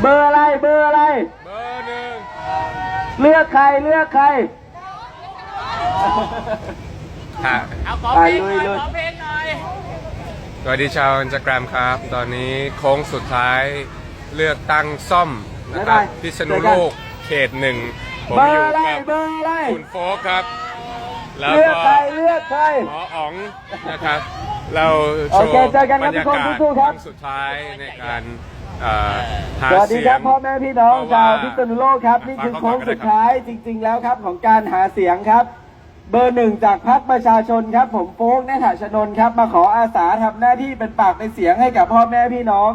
เบอร์อะไรเบอร์อะไร เบอร์หนึ่งเลือกใครเลือกใครค่ะเอาขอเพลงหน่อยอะลุยๆขอเพลงหน่อย สวัสดีชาวอินสตาแกรมครับ ตอนนี้โค้งสุดท้ายเลือกตั้งซ่อมนะครับบ๊ายบายพิษณุโลกเขตหนึ่งผมเบออร์ยู่อะไรกับเบอร์อะไรคุณโฟกครับ แล้วเลือกก็ใครเลือกใครหมออ๋องนะครับ เราโชโอว์เคเจอกันครับบรรยาทุกคนกาศสู้ๆครับวันสุดท้ายในการ เอ่อหาสวัสดีเสียครับงพ่อแม่พี่น้องเพราะว่าชาวพิษณุโลกครับ นี่คือฟังโค้งก่อนก็ได้สุดท้ายจริง ๆ แล้วครับของการหาเสียงครับ เบอร์หนึ่งจากพรรคประชาชนครับ ผมโฟกนัฐชนนท์ครับ มาขออาสาทำหน้าที่เป็นปากเป็นเสียงให้กับพ่อแม่พี่น้อง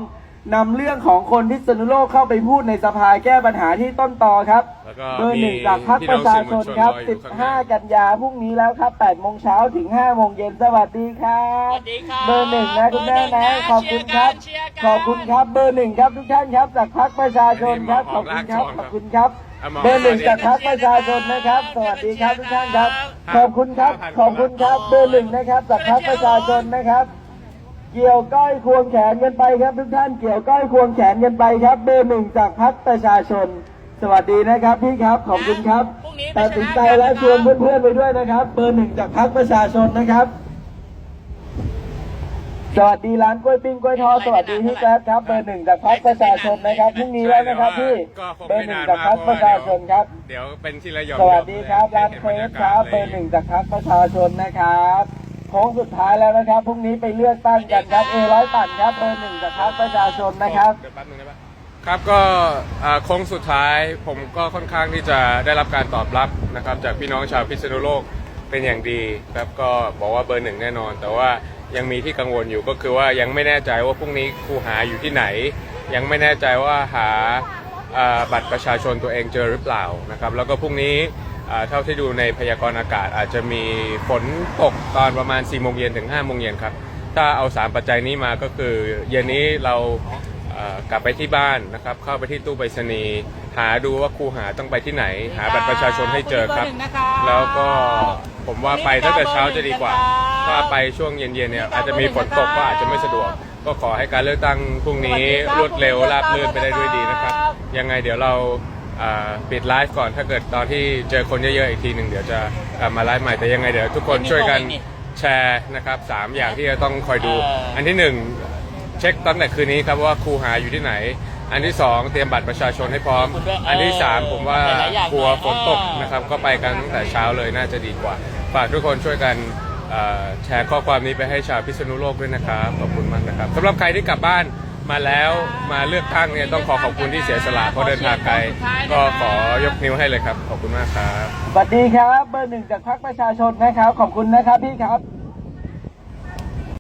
นำเรื่องของคนพิษณุโลกเข้าไปพูดในสภาแก้ปัญหาที่ต้นตอครับ แล้วก็เบอร์หนึ่งมีจากพรรคพี่ปน้อระงชาสื่อชมวลนชนครับรออยู่ข้างหน้า 15 กันยาพรุ่งนี้แล้วครับ8โมงเช้าถึง5โมงเย็นสวัสดีครับ สวัสดีครับเบอร์หนึ่งนะคุณแม่นะขอบคุณครับ เชียร์กัน ขอบคุณครับ เบอร์หนึ่งครับทุกท่านครับ จากพรรคประชาชนครับ ขอบคุณครับ ขอบคุณครับ เบอร์หนึ่งจากพรรคประชาชนนะครับ สวัสดีครับทุกท่านครับ ขอบคุณครับ ขอบคุณครับ เบอร์หนึ่งนะครับ จากพรรคประชาชนนะครับ เกี่ยวก้อยควงแขนกันไปครับทุกท่านเกี่ยวก้อยควงแขนกันไปครับเบอร์หนึ่งจากพรรคประชาชน สวัสดีนะครับพี่ครับขอบคุณครับพรุ่งนี้ไปตัดสินใจและชวนเพื่อนๆไปด้วยนะครับ เบอร์หนึ่งจากพรรคประชาชนนะครับ สวัสดีร้านกล้วยปิ้งกล้วยทอดสวัสดีพี่แจ๊ดครับเบอร์หนึ่งจากพรรคประชาชนนะครับพรุ่งนี้แล้วนะครับพี่ก็คงเบอไม่ร์หนึ่งนานจากพรรคประชาชนครับ เดี๋ยวเป็นที่ระยองสวัสดีครับร้านห็เฟบยสกคาศรับเบอร์หนึ่งจากพรรคประชาชนนะครับ โค้งสุดท้ายแล้วนะครับพรุ่งนี้ไปเลือกตั้งกันครับเอร้อยปั่นครับเบอร์หนึ่งจากพรรคประชาชนนะครับเดี๋ยวแป๊บนึงได้ปะครับก็อ่าโค้งสุดท้ายผมก็ค่อนข้างที่จะได้รับการตอบรับนะครับ จากพี่น้องชาวพิษณุโลกเป็นอย่างดีครับก็บอกว่าเบอร์หนึ่งแน่นอน แต่ว่ายังมีที่กังวลอยู่ก็คือว่ายังไม่แน่ใจว่าพรุ่งนี้ครูหาอยู่ที่ไหน ยังไม่แน่ใจว่าหาอ่าบัตรประชาชนตัวเองเจอหรือเปล่านะครับ แล้วก็พรุ่งนี้ เท่าที่ดูในพยากรณ์อากาศอาจจะมีฝนตกตอนประมาณ4โมงเย็นถึง5โมงเย็นครับ ถ้าเอาสามปัจจัยนี้มาก็คือ เย็นนี้เราเอ่อกลับไปที่บ้านนะครับ เข้าไปที่ตู้ไปรษณีย์หาดูว่าครูหาต้องไปที่ไหน หาบัตรประชาชนให้เจอครับ แล้วก็ผมว่าไปตั้งแต่เช้าจะดีกว่า ถ้าไปช่วงเย็นๆเนี่ยอาจจะมีฝนตกก็อาจจะไม่สะดวก ก็ขอให้การเลือกตั้งพรุ่งนี้รวดเร็วราบรื่นไปได้ด้วยดีนะครับ ยังไงเดี๋ยวเราอ่า ปิดไลฟ์ก่อนถ้าเกิดตอนที่เจอคนเยอะๆอีกทีหนึ่งเดี๋ยวจะกลับมาไลฟ์ใหม่แต่ยังไงเดี๋ยวทุกคนช่วยกันแชร์นะครับสามอย่างที่จะต้องคอยดู อันที่หนึ่งเช็คตั้งแต่คืนนี้ครับว่าครูหาอยู่ที่ไหน อันที่สองเตรียมบัตรประชาชนให้พร้อม อันที่สามผมว่ากลัวฝนตกนะครับก็ไปกันตั้งแต่เช้าเลยน่าจะดีกว่า ฝากทุกคนช่วยกันเอ่อแชร์ข้อความนี้ไปให้ชาวพิษณุโลกด้วยนะครับขอบคุณมากนะครับสำหรับใครที่กลับบ้าน มาแล้วมาเลือกตั้งเนี่ยต้องขอขอบคุณที่เสียสละเพราะเดินทางไกลก็ขอยกนิ้วให้เลยครับ ขอบคุณมากครับ สวัสดีครับ เบอร์หนึ่งจากพรรคประชาชนนะครับ ขอบคุณนะครับพี่ครับ